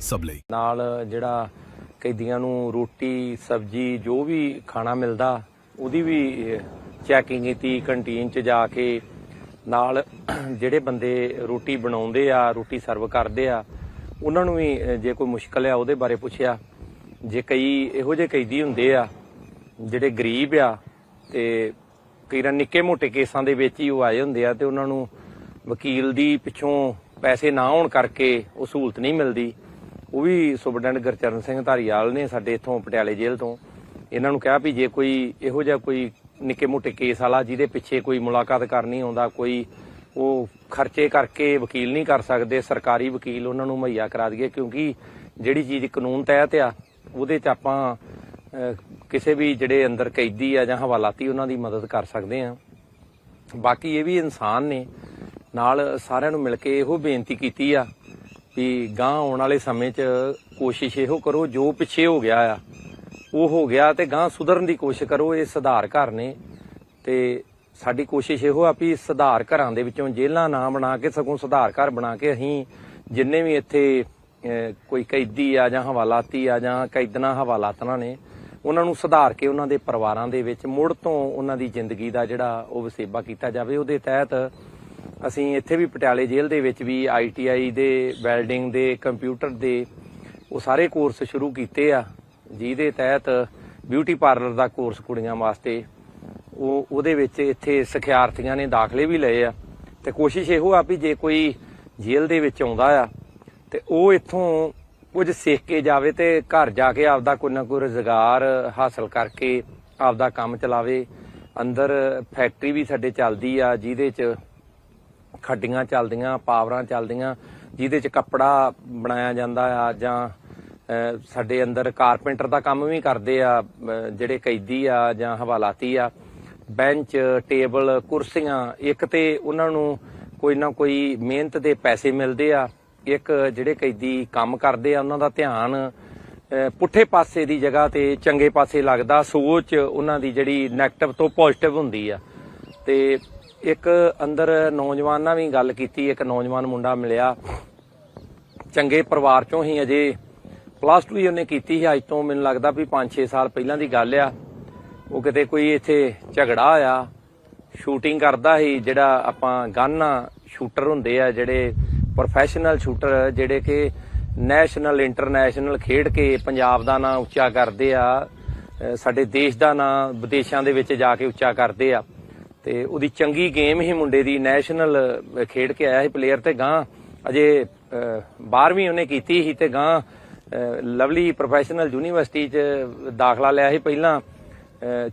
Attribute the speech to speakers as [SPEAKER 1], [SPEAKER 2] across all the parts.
[SPEAKER 1] ਸਭ ਲਈ।
[SPEAKER 2] ਨਾਲ ਜਿਹੜਾ ਕੈਦੀਆਂ ਨੂੰ ਰੋਟੀ, ਸਬਜ਼ੀ, ਜੋ ਵੀ ਖਾਣਾ ਮਿਲਦਾ, ਉਹਦੀ ਵੀ ਚੈਕਿੰਗ ਕੀਤੀ ਕੰਟੀਨ 'ਚ ਜਾ ਕੇ ਨਾਲ ਜਿਹੜੇ ਬੰਦੇ ਰੋਟੀ ਬਣਾਉਂਦੇ ਆ, ਰੋਟੀ ਸਰਵ ਕਰਦੇ ਆ, ਉਹਨਾਂ ਨੂੰ ਵੀ ਜੇ ਕੋਈ ਮੁਸ਼ਕਲ ਆ, ਉਹਦੇ ਬਾਰੇ ਪੁੱਛਿਆ। ਜੇ ਕਈ ਇਹੋ ਜਿਹੇ ਕੈਦੀ ਹੁੰਦੇ ਆ, ਜਿਹੜੇ ਗਰੀਬ ਆ, ਤੇ ਕਈ ਵਾਰ ਨਿੱਕੇ ਮੋਟੇ ਕੇਸਾਂ ਦੇ ਵਿੱਚ ਹੀ ਉਹ ਆਏ ਹੁੰਦੇ ਆ, ਤੇ ਉਹਨਾਂ ਨੂੰ ਵਕੀਲ ਦੀ ਪਿੱਛੋਂ ਪੈਸੇ ਨਾ ਹੋਣ ਕਰਕੇ ਉਹ ਸਹੂਲਤ ਨਹੀਂ ਮਿਲਦੀ। ਉਹ ਵੀ ਸੁਪਰਡੈਂਟ ਗੁਰਚਰਨ ਸਿੰਘ ਧਾਰੀਵਾਲ ਨੇ ਸਾਡੇ ਇੱਥੋਂ ਪਟਿਆਲੇ ਜੇਲ੍ਹ ਤੋਂ। ਇਹਨਾਂ ਨੂੰ ਕਿਹਾ ਵੀ ਜੇ ਕੋਈ ਇਹੋ ਜਿਹਾ ਕੋਈ ਨਿੱਕੇ ਮੋਟੇ ਕੇਸ ਵਾਲਾ ਜਿਹਦੇ ਪਿੱਛੇ ਕੋਈ ਮੁਲਾਕਾਤ ਕਰਨੀ ਆਉਂਦਾ, ਕੋਈ ਉਹ ਖਰਚੇ ਕਰਕੇ ਵਕੀਲ ਨਹੀਂ ਕਰ ਸਕਦੇ, ਸਰਕਾਰੀ ਵਕੀਲ ਉਹਨਾਂ ਨੂੰ ਮੁਹੱਈਆ ਕਰਾ ਦਈਏ ਕਿਉਂਕਿ ਜਿਹੜੀ ਚੀਜ਼ ਕਾਨੂੰਨ ਤਹਿਤ ਆ, ਉਹਦੇ 'ਚ ਆਪਾਂ ਕਿਸੇ ਵੀ ਜਿਹੜੇ ਅੰਦਰ ਕੈਦੀ ਆ ਜਾਂ ਹਵਾਲਾਤੀ ਉਹਨਾਂ ਦੀ ਮਦਦ ਕਰ ਸਕਦੇ ਆ। ਬਾਕੀ ਇਹ ਵੀ ਇਨਸਾਨ ਨੇ। ਨਾਲ ਸਾਰਿਆਂ ਨੂੰ ਮਿਲ ਕੇ ਇਹੋ ਬੇਨਤੀ ਕੀਤੀ ਆ ਵੀ ਗਾਂ ਆਉਣ ਵਾਲੇ ਸਮੇਂ 'ਚ ਕੋਸ਼ਿਸ਼ ਇਹੋ ਕਰੋ, ਜੋ ਪਿੱਛੇ ਹੋ ਗਿਆ ਆ, ਉਹ ਹੋ ਗਿਆ ਤੇ ਗਾਂ ਸੁਧਰਨ ਦੀ ਕੋਸ਼ਿਸ਼ ਕਰੋ, ਇਹ ਸੁਧਾਰ ਘਰ ਨੇ। ਤੇ ਸਾਡੀ ਕੋਸ਼ਿਸ਼ ਇਹੋ ਆ ਵੀ ਸੁਧਾਰ ਘਰਾਂ ਦੇ ਵਿੱਚੋਂ ਜੇਲ੍ਹਾਂ ਨਾ ਬਣਾ ਕੇ, ਸਗੋਂ ਸੁਧਾਰ ਘਰ ਬਣਾ ਕੇ ਅਸੀਂ ਜਿੰਨੇ ਵੀ ਇੱਥੇ ਕੋਈ ਕੈਦੀ ਆ ਜਾਂ ਹਵਾਲਾਤੀ ਆ ਜਾਂ ਕੈਦਨਾ ਹਵਾਲਾਤਨਾ ਨੇ, ਉਹਨਾਂ ਨੂੰ ਸੁਧਾਰ ਕੇ ਉਹਨਾਂ ਦੇ ਪਰਿਵਾਰਾਂ ਦੇ ਵਿੱਚ ਮੁੜ ਤੋਂ ਉਹਨਾਂ ਦੀ ਜ਼ਿੰਦਗੀ ਦਾ ਜਿਹੜਾ ਉਹ ਵਸੇਬਾ ਕੀਤਾ ਜਾਵੇ, ਉਹਦੇ ਤਹਿਤ ਅਸੀਂ ਇੱਥੇ ਵੀ ਪਟਿਆਲੇ ਜੇਲ੍ਹ ਦੇ ਵਿੱਚ ਵੀ ਆਈਟੀਆਈ ਦੇ, ਵੈਲਡਿੰਗ ਦੇ, ਕੰਪਿਊਟਰ ਦੇ, ਉਹ ਸਾਰੇ ਕੋਰਸ ਸ਼ੁਰੂ ਕੀਤੇ ਆ, ਜਿਹਦੇ ਤਹਿਤ ਬਿਊਟੀ ਪਾਰਲਰ ਦਾ ਕੋਰਸ ਕੁੜੀਆਂ ਵਾਸਤੇ, ਉਹ, ਉਹਦੇ ਵਿੱਚ ਇੱਥੇ ਸਿਖਿਆਰਥੀਆਂ ਨੇ ਦਾਖਲੇ ਵੀ ਲਏ ਆ। ਤੇ ਕੋਸ਼ਿਸ਼ ਇਹੋ ਆ ਵੀ ਜੇ ਕੋਈ ਜੇਲ੍ਹ ਦੇ ਵਿੱਚ ਆਉਂਦਾ ਆ, ਤੇ ਉਹ ਇੱਥੋਂ ਕੁਝ ਸਿੱਖ ਕੇ ਜਾਵੇ ਤੇ ਘਰ ਜਾ ਕੇ ਆਪਦਾ ਕੋਈ ਨਾ ਕੋਈ ਰੁਜ਼ਗਾਰ ਹਾਸਲ ਕਰਕੇ ਆਪਦਾ ਕੰਮ ਚਲਾਵੇ। ਅੰਦਰ ਫੈਕਟਰੀ ਵੀ ਸਾਡੇ ਚੱਲਦੀ ਆ, ਜਿਹਦੇ 'ਚ ਖੱਡੀਆਂ ਚੱਲਦੀਆਂ, ਪਾਵਰਾਂ ਚੱਲਦੀਆਂ, ਜਿਹਦੇ 'ਚ ਕੱਪੜਾ ਬਣਾਇਆ ਜਾਂਦਾ ਆ ਜਾਂ ਸਾਡੇ ਅੰਦਰ ਕਾਰਪੈਂਟਰ ਦਾ ਕੰਮ ਵੀ ਕਰਦੇ ਆ ਜਿਹੜੇ ਕੈਦੀ ਆ ਜਾਂ ਹਵਾਲਾਤੀ ਆ, ਬੈਂਚ, ਟੇਬਲ, ਕੁਰਸੀਆਂ, ਇੱਕ ਤੇ ਉਹਨਾਂ ਨੂੰ ਕੋਈ ਨਾ ਕੋਈ ਮਿਹਨਤ ਦੇ ਪੈਸੇ ਮਿਲਦੇ ਆ, ਇੱਕ ਜਿਹੜੇ ਕੈਦੀ ਕੰਮ ਕਰਦੇ ਆ, ਉਹਨਾਂ ਦਾ ਧਿਆਨ ਪੁੱਠੇ ਪਾਸੇ ਦੀ ਜਗ੍ਹਾ ਤੇ ਚੰਗੇ ਪਾਸੇ ਲੱਗਦਾ, ਸੋਚ ਉਹਨਾਂ ਦੀ ਜਿਹੜੀ 네ਗੇਟਿਵ ਤੋਂ ਪੋਜ਼ਿਟਿਵ ਹੁੰਦੀ ਆ। ਤੇ ਇੱਕ ਅੰਦਰ ਨੌਜਵਾਨ ਨਾਲ ਵੀ ਗੱਲ ਕੀਤੀ, ਇੱਕ ਨੌਜਵਾਨ ਮੁੰਡਾ ਮਿਲਿਆ। ਚੰਗੇ ਪਰਿਵਾਰ ਚੋਂ ਹੀ ਅਜੇ ਪਲੱਸ 2 ਹੀ ਉਹਨੇ ਕੀਤੀ ਸੀ। ਅੱਜ ਤੋਂ ਮੈਨੂੰ ਲੱਗਦਾ ਵੀ 5-6 ਸਾਲ ਪਹਿਲਾਂ ਦੀ ਗੱਲ ਆ। ਉਹ ਕਿਤੇ ਕੋਈ ਇੱਥੇ ਝਗੜਾ ਆਇਆ ਸ਼ੂਟਿੰਗ ਕਰਦਾ ਸੀ, ਜਿਹੜਾ ਆਪਾਂ ਗਨ ਸ਼ੂਟਰ ਹੁੰਦੇ ਆ, ਜਿਹੜੇ ਪ੍ਰੋਫੈਸ਼ਨਲ ਸ਼ੂਟਰ ਜਿਹੜੇ ਕਿ ਨੈਸ਼ਨਲ ਇੰਟਰਨੈਸ਼ਨਲ ਖੇਡ ਕੇ ਪੰਜਾਬ ਦਾ ਨਾਂ ਉੱਚਾ ਕਰਦੇ ਆ ਸਾਡੇ ਦੇਸ਼ ਦਾ ਨਾਂ ਵਿਦੇਸ਼ਾਂ ਦੇ ਵਿੱਚ ਜਾ ਕੇ ਉੱਚਾ ਕਰਦੇ ਆ। ਤੇ ਉਹਦੀ ਚੰਗੀ ਗੇਮ ਹੀ ਮੁੰਡੇ ਦੀ ਨੈਸ਼ਨਲ ਖੇਡ ਕੇ ਆਇਆ ਸੀ ਪਲੇਅਰ ਤੇ ਗਾਂ ਅਜੇ 12ਵੀਂ ਉਹਨੇ ਕੀਤੀ ਸੀ ਤੇ ਗਾਂ ਲਵਲੀ ਪ੍ਰੋਫੈਸ਼ਨਲ ਯੂਨੀਵਰਸਿਟੀ 'ਚ ਦਾਖਲਾ ਲਿਆ ਸੀ ਪਹਿਲਾਂ।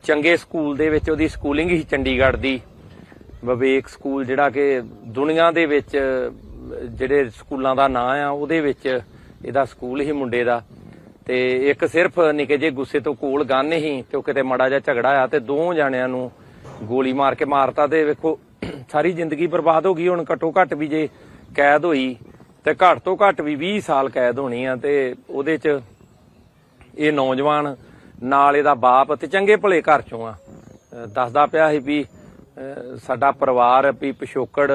[SPEAKER 2] ਚੰਗੇ ਸਕੂਲ ਦੇ ਵਿੱਚ ਉਹਦੀ ਸਕੂਲਿੰਗ ਹੀ ਚੰਡੀਗੜ੍ਹ ਦੀ। ਵਿਵੇਕ ਸਕੂਲ ਜਿਹੜਾ ਕਿ ਦੁਨੀਆ ਦੇ ਵਿੱਚ, ਜਿਹੜੇ ਸਕੂਲਾਂ ਦਾ ਨਾਂ ਆ, ਉਹਦੇ ਵਿੱਚ ਇਹਦਾ ਸਕੂਲ ਹੀ ਮੁੰਡੇ ਦਾ। ਤੇ ਇੱਕ ਸਿਰਫ ਨਿੱਕੇ ਜੇ ਗੁੱਸੇ ਤੋਂ ਕੋਲ ਗੰਨ ਹੀ, ਤੇ ਉਹ ਕਿਤੇ ਮੜਾ ਜਿਹਾ ਝਗੜਾ ਆ ਤੇ ਦੋ ਜਾਣਿਆਂ ਨੂੰ ਗੋਲੀ ਮਾਰ ਕੇ ਮਾਰਤਾ ਤੇ ਵੇਖੋ, ਸਾਰੀ ਜ਼ਿੰਦਗੀ ਬਰਬਾਦ ਹੋ ਗਈ, ਹੁਣ ਘੱਟੋ ਘੱਟ ਵੀ ਜੇ ਕੈਦ ਹੋਈ ਤੇ ਘੱਟ ਤੋਂ ਘੱਟ ਵੀ 20 ਸਾਲ ਕੈਦ ਹੋਣੀ ਆ ਤੇ ਉਹਦੇ 'ਚ ਇਹ ਨੌਜਵਾਨ ਨਾਲ ਇਹਦਾ ਬਾਪ ਤੇ ਚੰਗੇ ਭਲੇ ਘਰ ਚੋਂ ਆ। ਦੱਸਦਾ ਪਿਆ ਸੀ ਵੀ ਸਾਡਾ ਪਰਿਵਾਰ ਵੀ ਪਿਛੋਕੜ,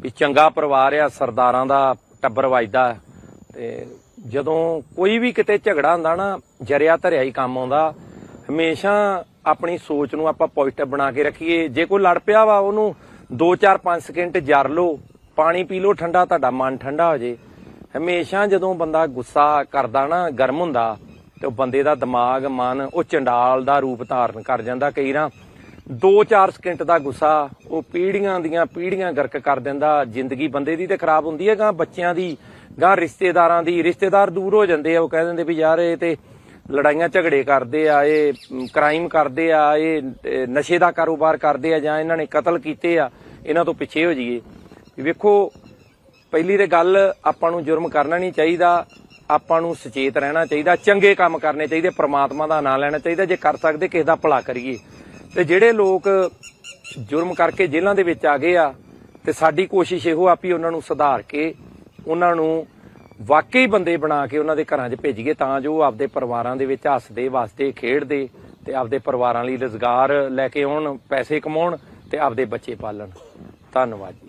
[SPEAKER 2] ਵੀ ਚੰਗਾ ਪਰਿਵਾਰ ਆ, ਸਰਦਾਰਾਂ ਦਾ ਟੱਬਰ ਵੱਜਦਾ। ਤੇ ਜਦੋਂ ਕੋਈ ਵੀ ਕਿਤੇ ਝਗੜਾ ਹੁੰਦਾ ਨਾ, ਜਰਿਆ ਧਰਿਆ ਹੀ ਕੰਮ ਆਉਂਦਾ। ਹਮੇਸ਼ਾ ਆਪਣੀ ਸੋਚ ਨੂੰ ਆਪਾਂ ਪੋਜ਼ਿਟਿਵ ਬਣਾ ਕੇ ਰੱਖੀਏ। ਜੇ ਕੋਈ ਲੜ ਪਿਆ ਵਾ ਉਹਨੂੰ 2-4-5 ਸਕਿੰਟ ਜਰ ਲਓ, ਪਾਣੀ ਪੀ ਲਓ, ਠੰਡਾ, ਤੁਹਾਡਾ ਮਨ ਠੰਡਾ ਹੋ ਜੇ। ਹਮੇਸ਼ਾ ਜਦੋਂ ਬੰਦਾ ਗੁੱਸਾ ਕਰਦਾ ਨਾ, ਗਰਮ ਹੁੰਦਾ, ਤੇ ਉਹ ਬੰਦੇ ਦਾ ਦਿਮਾਗ, ਮਨ ਉਹ ਚੰਡਾਲ ਦਾ ਰੂਪ ਧਾਰਨ ਕਰ ਜਾਂਦਾ ਕਈ ਨਾ 2-4 ਸਕਿੰਟ ਦਾ ਗੁੱਸਾ, ਉਹ ਪੀੜੀਆਂ ਦੀਆਂ ਪੀੜੀਆਂ ਗਰਕ ਕਰ ਦਿੰਦਾ। ਜ਼ਿੰਦਗੀ ਬੰਦੇ ਦੀ ਤੇ ਖਰਾਬ ਹੁੰਦੀ ਹੈ, ਗਾਂ ਬੱਚਿਆਂ ਦੀ, ਗਾਂ ਰਿਸ਼ਤੇਦਾਰਾਂ ਦੀ। ਰਿਸ਼ਤੇਦਾਰ ਦੂਰ ਹੋ ਜਾਂਦੇ ਆ, ਉਹ ਕਹਿ ਦਿੰਦੇ ਵੀ ਯਾਰ ਇਹ ਤੇ ਲੜਾਈਆਂ ਝਗੜੇ ਕਰਦੇ ਆ, ਇਹ ਕ੍ਰਾਈਮ ਕਰਦੇ ਆ, ਇਹ ਨਸ਼ੇ ਦਾ ਕਾਰੋਬਾਰ ਕਰਦੇ ਆ ਜਾਂ ਇਹਨਾਂ ਨੇ ਕਤਲ ਕੀਤੇ ਆ, ਇਹਨਾਂ ਤੋਂ ਪਿੱਛੇ ਹੋ ਜਾਈਏ। ਵੇਖੋ, ਪਹਿਲੀ ਤੇ ਗੱਲ ਆਪਾਂ ਨੂੰ ਜੁਰਮ ਕਰਨਾ ਨਹੀਂ ਚਾਹੀਦਾ, ਆਪਾਂ ਨੂੰ ਸੁਚੇਤ ਰਹਿਣਾ ਚਾਹੀਦਾ, ਚੰਗੇ ਕੰਮ ਕਰਨੇ ਚਾਹੀਦੇ, ਪ੍ਰਮਾਤਮਾ ਦਾ ਨਾਮ ਲੈਣਾ ਚਾਹੀਦਾ, ਜੇ ਕਰ ਸਕਦੇ ਕਿਸੇ ਦਾ ਭਲਾ ਕਰੀਏ। ਤੇ ਜਿਹੜੇ ਲੋਕ ਜੁਰਮ ਕਰਕੇ ਜੇਲ੍ਹਾਂ ਦੇ ਵਿੱਚ ਆ ਗਏ ਆ, ਤੇ ਸਾਡੀ ਕੋਸ਼ਿਸ਼ ਇਹੋ ਆ ਵੀ ਉਹਨਾਂ ਨੂੰ ਸੁਧਾਰ ਕੇ, ਉਹਨਾਂ ਨੂੰ ਵਾਕਈ ਬੰਦੇ ਬਣਾ ਕੇ ਉਹਨਾਂ ਦੇ ਘਰਾਂ 'ਚ ਭੇਜੀਏ ਤਾਂ ਜੋ ਉਹ ਆਪਦੇ ਪਰਿਵਾਰਾਂ ਦੇ ਵਿੱਚ ਹੱਸਦੇ, ਵਸਦੇ, ਖੇਡਦੇ ਤੇ ਆਪਦੇ ਪਰਿਵਾਰਾਂ ਲਈ ਰੁਜ਼ਗਾਰ ਲੈ ਕੇ ਆਉਣ, ਪੈਸੇ ਕਮਾਉਣ ਤੇ ਆਪਦੇ ਬੱਚੇ ਪਾਲਣ। ਧੰਨਵਾਦ ਜੀ।